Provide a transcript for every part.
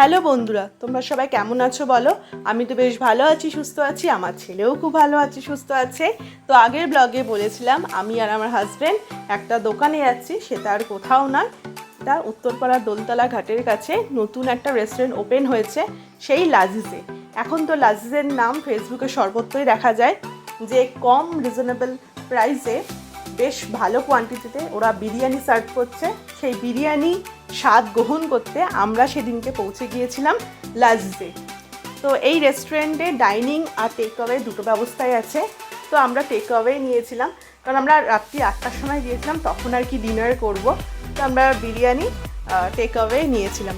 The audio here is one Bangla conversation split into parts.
হ্যালো বন্ধুরা, তোমরা সবাই কেমন আছো বলো? আমি তো বেশ ভালো আছি, সুস্থ আছি, আমার ছেলেও খুব ভালো আছে, সুস্থ আছে। তো আগের ব্লগে বলেছিলাম, আমি আর আমার হাজব্যান্ড একটা দোকানে যাচ্ছি, সেটা আর কোথাও নয়। এটা উত্তরপাড়া দোলতলা ঘাটের কাছে নতুন একটা রেস্টুরেন্ট ওপেন হয়েছে, সেই লাজিজে এখন তো লাজিজের নাম ফেসবুকে সর্বত্রই দেখা যায়, যে কম রিজনেবল প্রাইসে বেশ ভালো কোয়ান্টিটিতে ওরা বিরিয়ানি সার্ভ করছে। সেই বিরিয়ানি স্বাদ গ্রহণ করতে আমরা সেদিনকে পৌঁছে গিয়েছিলাম লাজজে। তো এই রেস্টুরেন্টে ডাইনিং আর টেক অ্যাওয়ে দুটো ব্যবস্থাই আছে। তো আমরা টেক অ্যাওয়ে নিয়েছিলাম। কারণ আমরা রাত্রি আটটার সময় গিয়েছিলাম, তখন আর কি ডিনার করব। তো আমরা বিরিয়ানি টেক অ্যাওয়ে নিয়েছিলাম।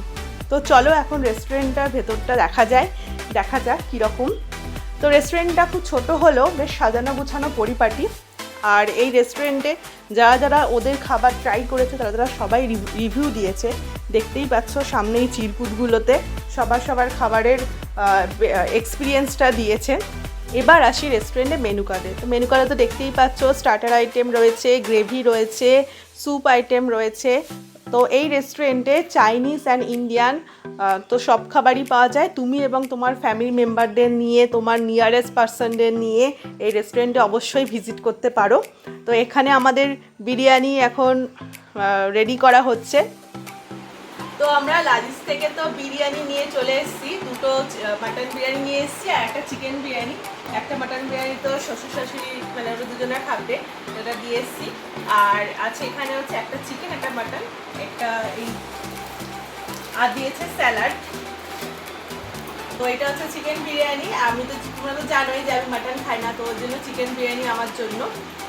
তো চলো এখন রেস্টুরেন্টটার ভেতরটা দেখা যায়, দেখা যাক কীরকম। তো রেস্টুরেন্টটা খুব ছোট হলেও বেশ সাজানো গুছানো পরিপাটি। আর এই রেস্টুরেন্টে যারা যারা ওদের খাবার ট্রাই করেছে, তারা তারা সবাই রিভিউ দিয়েছে। দেখতেই পাচ্ছ সামনেই চিরকুটগুলোতে সবার সবার খাবারের এক্সপিরিয়েন্সটা দিয়েছে। এবার আসি রেস্টুরেন্টে মেনু কার্ডে তো মেনু কার্ডে তো দেখতেই পাচ্ছ স্টার্টার আইটেম রয়েছে গ্রেভি রয়েছে স্যুপ আইটেম রয়েছে। তো এই রেস্টুরেন্টে চাইনিজ অ্যান্ড ইন্ডিয়ান তো সব খাবারই পাওয়া যায়। তুমি এবং তোমার ফ্যামিলি মেম্বারদের নিয়ে, তোমার নিয়ারেস্ট পার্সনদের নিয়ে এই রেস্টুরেন্টে অবশ্যই ভিজিট করতে পারো। তো এখানে আমাদের বিরিয়ানি এখন রেডি করা হচ্ছে। তো আমরা লাজিস থেকে তো বিরিয়ানি নিয়ে চলে এসেছি। দুটো মাটন বিরিয়ানি নিয়ে এসেছি আর একটা চিকেন বিরিয়ানি। একটা মাটন বিরিয়ানি তো শ্বশুর শাশুড়ি মানে ওরা দুজনে খাবে এটা দিয়ে এসেছি। আর আছে এখানে হচ্ছে একটা চিকেন একটা মাটন আর দিয়েছে স্যালাড। তো এটা হচ্ছে চিকেন বিরিয়ানি। আমি তো তোমরা তো জানোই যে আমি মাটন খাই না, তো ওর জন্য চিকেন বিরিয়ানি আমার জন্য।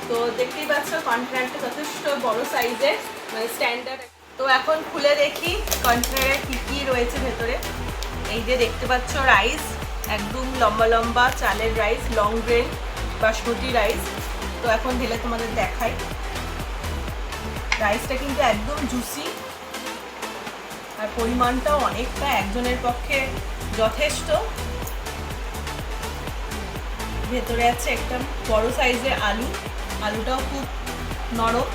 তো দেখতেই পাচ্ছ, কন্টেনারটা যথেষ্ট বড় সাইজের মানে স্ট্যান্ডার্ড তো এখন খুলে দেখি কন্টেনারে কী কী রয়েছে ভেতরে। এই যে দেখতে পাচ্ছ রাইস একদম লম্বা লম্বা চালের rice long grain basmati rice তো এখন ঢেলে তোমাদের দেখাই। রাইসটা কিন্তু একদম জুসি আর পরিমাণটাও অনেকটা একজনের পক্ষে যথেষ্ট। ভেতরে আছে একটা বড় সাইজের আলু। আলুটাও খুব নরম।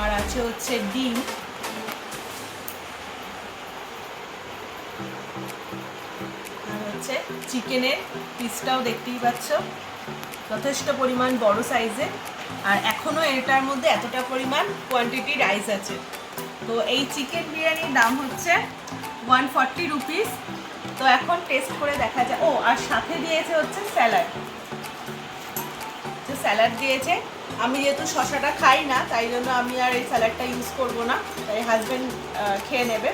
আর আছে হচ্ছে ডিম। আর হচ্ছে চিকেনের পিসটাও দেখতেই পাচ্ছ। যথেষ্ট পরিমাণ বড় সাইজে আর এখনও এটার মধ্যে এতটা পরিমাণ কোয়ান্টিটি রাইস আছে। তো এই চিকেন বিরিয়ানির দাম হচ্ছে ওয়ান ফর্টি রুপিস তো এখন টেস্ট করে দেখা যায় ও, আর সাথে দিয়েছে হচ্ছে স্যালাড স্যালাড দিয়েছে, আমি যেহেতু শশাটা খাই না, তাই জন্য আমি আর এই স্যালাডটা ইউজ করব না। তাই হাজব্যান্ড খেয়ে নেবে।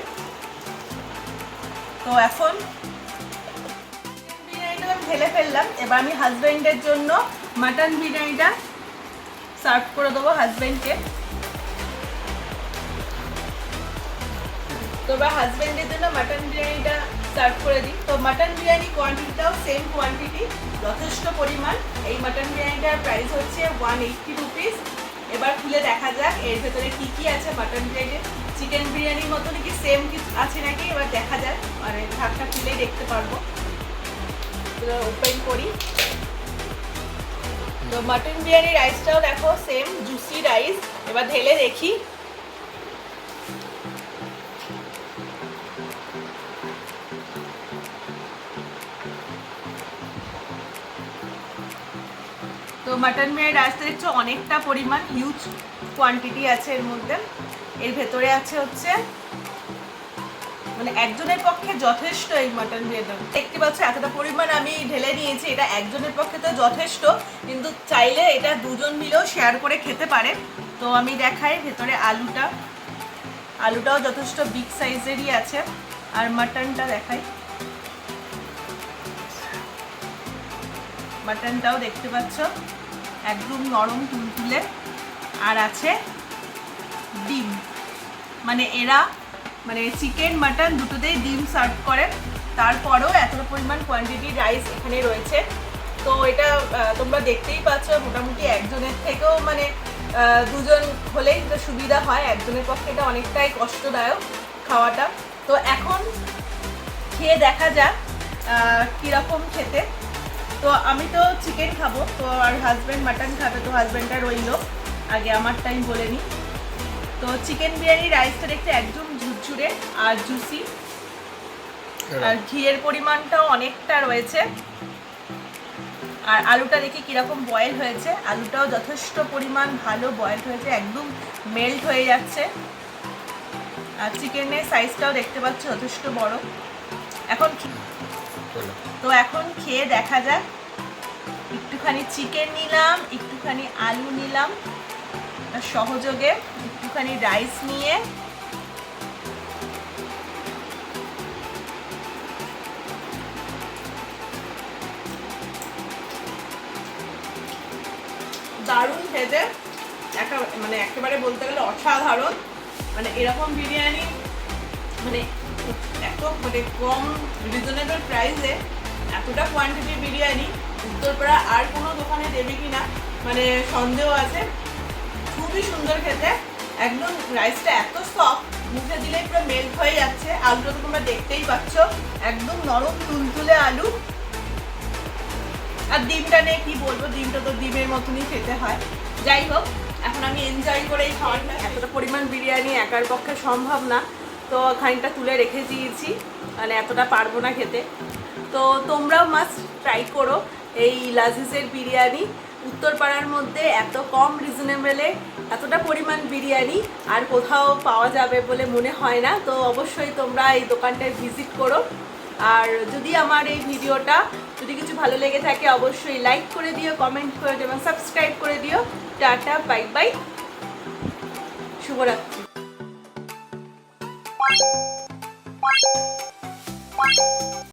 তো এখন বিরিয়ানিটা আমি ঢেলে ফেললাম। এবার আমি হাজব্যান্ডের জন্য মাটন বিরিয়ানিটা সার্ভ করে দেবো হাজব্যান্ডকে তো এবার হাজব্যান্ডের জন্য মাটন বিরিয়ানিটা সার্ভ করে দিই। তো মাটন বিরিয়ানি কোয়ান্টিটিটাও সেম কোয়ান্টিটি যথেষ্ট পরিমাণ। এই মাটন বিরিয়ানিটার প্রাইস হচ্ছে ওয়ান এইটটি রুপিস এবার খুলে দেখা যাক এর ভেতরে কি কি আছে মাটন বিরিয়ানি চিকেন বিরিয়ানির মতো নাকি সেম কিছু আছে নাকি? এবার দেখা যাক। মানে ঢাকটা খুলেই দেখতে পারব। ওপেন করি। তো মাটন বিরিয়ানি রাইসটাও দেখো সেম জুসি রাইস এবার ঢেলে দেখি। তো মাটন বিরিয়ানি রাইসটা দেখছ অনেকটা পরিমাণ হিউজ কোয়ান্টিটি আছে এর মধ্যে। এর ভেতরে আছে হচ্ছে মানে একজনের পক্ষে যথেষ্ট এই মাটন বিরিয়ানি দেখতে পাচ্ছ এতটা পরিমাণ আমি ঢেলে নিয়েছি, এটা একজনের পক্ষে তো যথেষ্ট, কিন্তু চাইলে এটা দুজন মিলেও শেয়ার করে খেতে পারে। তো আমি দেখাই ভেতরে আলুটা। আলুটাও যথেষ্ট বিগ সাইজেরই আছে, আর মাটনটা দেখাই। মাটনটাও দেখতে পাচ্ছ। একদম নরম তুলতুলে আর আছে ডিম। মানে এরা মানে চিকেন, মাটন দুটোতেই ডিম সার্ভ করে। তারপরেও এতটা পরিমাণ কোয়ান্টিটি রাইস এখানে রয়েছে। তো এটা তোমরা দেখতেই পাচ্ছ, মোটামুটি একজনের থেকেও মানে দুজন হলেই তো সুবিধা হয়। একজনের পক্ষে এটা অনেকটাই কষ্টদায়ক খাওয়াটা। তো এখন খেয়ে দেখা যাক কীরকম খেতে। তো আমি তো চিকেন খাব তো আর হাজব্যান্ড মাটন খাবে তো হাজব্যান্ডটা রইল। আগে আমার টাইম বলে নিই তো চিকেন বিরিয়ানি রাইসটা দেখতে একদম ঝুরঝুর আর জুসি আর ঘিয়ের পরিমাণটাও অনেকটা রয়েছে। আর আলুটা দেখি কীরকম বয়েল হয়েছে। আলুটাও যথেষ্ট পরিমাণ ভালো বয়েল হয়েছে একদম মেল্ট হয়ে যাচ্ছে। আর চিকেনের সাইজটাও দেখতে পাচ্ছ যথেষ্ট বড়। এখন তো এখন খেয়ে দেখা যাক। একটুখানি চিকেন নিলাম, একটুখানি আলু নিলাম সহযোগে একটুখানি রাইস নিয়ে। দারুণ খেতে। একটা মানে একেবারে বলতে গেলে অসাধারণ। মানে এরকম বিরিয়ানি মানে এত মানে কম রিজনেবল প্রাইসে এতটা কোয়ান্টিটির বিরিয়ানি উত্তরপাড়া আর কোনো দোকানে দেবে কি না মানে সন্দেহ আছে। খুবই সুন্দর খেতে একদম রাইসটা এত সফট মুখে দিলেই পুরো মেল্ট হয়ে যাচ্ছে। আলুটা তো তোমরা দেখতেই পাচ্ছ একদম নরম তুলতুলে আলু। আর ডিমটা নেই কি বলব ডিমটা তো ডিমের মতনই খেতে হয়। যাই হোক এখন আমি এনজয় করে এই খাবারটা এতটা পরিমাণ বিরিয়ানি একার পক্ষে সম্ভব না। তো খানিকটা তুলে রেখে দিয়েছি। মানে এতটা পারব না খেতে। তো তোমরাও মাস্ট ট্রাই করো এই লাজিজের বিরিয়ানি। উত্তরপাড়ার মধ্যে এত কম রিজনেবলে এতটা পরিমাণ বিরিয়ানি আর কোথাও পাওয়া যাবে বলে মনে হয় না। তো অবশ্যই তোমরা এই দোকানটায় ভিজিট করো। আর যদি আমার এই ভিডিওটা যদি কিছু ভালো লেগে থাকে, অবশ্যই লাইক করে দিও কমেন্ট করে দিও এবং সাবস্ক্রাইব করে দিও। টাটা বাই বাই শুভরাত্রি। Thank you.